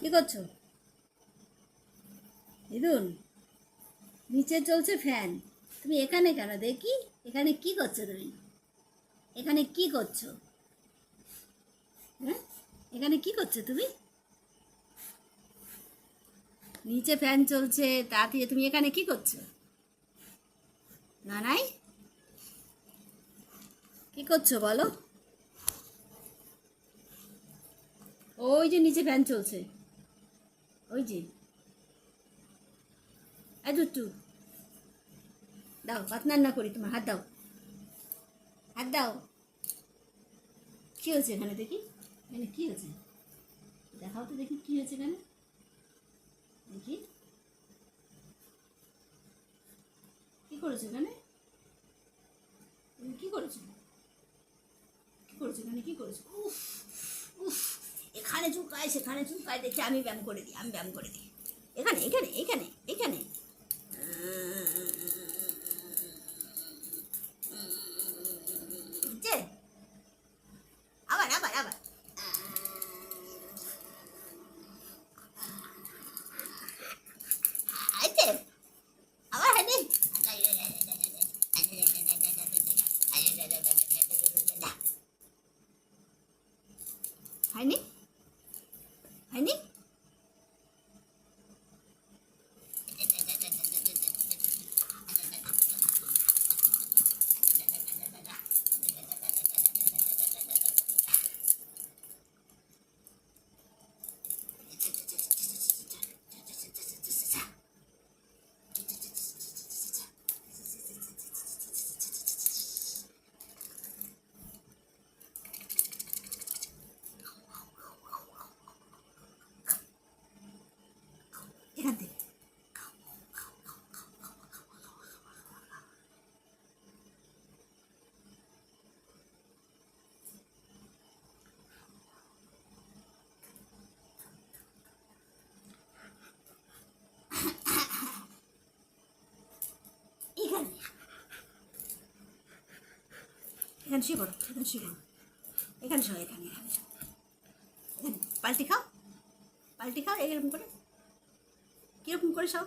কি করছ? ইদুন, নিচে চলছে ফ্যান। তুমি এখানে কেন? দেখি, এখানে কি করছ তুমি? এখানে কি করছ? হ্যাঁ? এখানে কি করছ তুমি? নিচে ফ্যান চলছে, তা দিয়ে তুমি এখানে কি করছ? না নাই কি করছ বলো? ওই যে নিচে ফ্যান চলছে। ওই যে। এই দুটু দাও, ভাত রান্না করি, তোমার হাত দাও। হাত দাও। কি হয়েছে এখানে দেখি? এখানে কি হয়েছে? দেখাও তো দেখি কি হয়েছে এখানে। দেখি। কি করেছ এখানে? তুমি কি করেছ? কি করেছ এখানে? কি করেছ? উফ। এখানে চুকায় সেখানে চুকায় দেখি আমি ব্যায়াম করে দিই, আমি ব্যায়াম করে দিই। এখানে এখানে এখানে এখানে। আবার আবার আবার। হয়নি এখান থেকে এখানে এখানে শুয়ে পড়ো, এখানে শুয়ে এখানে শো এখানে এখানে পাল্টি খাও পাল্টি খাও, এরকম করে। কীরকম করে সব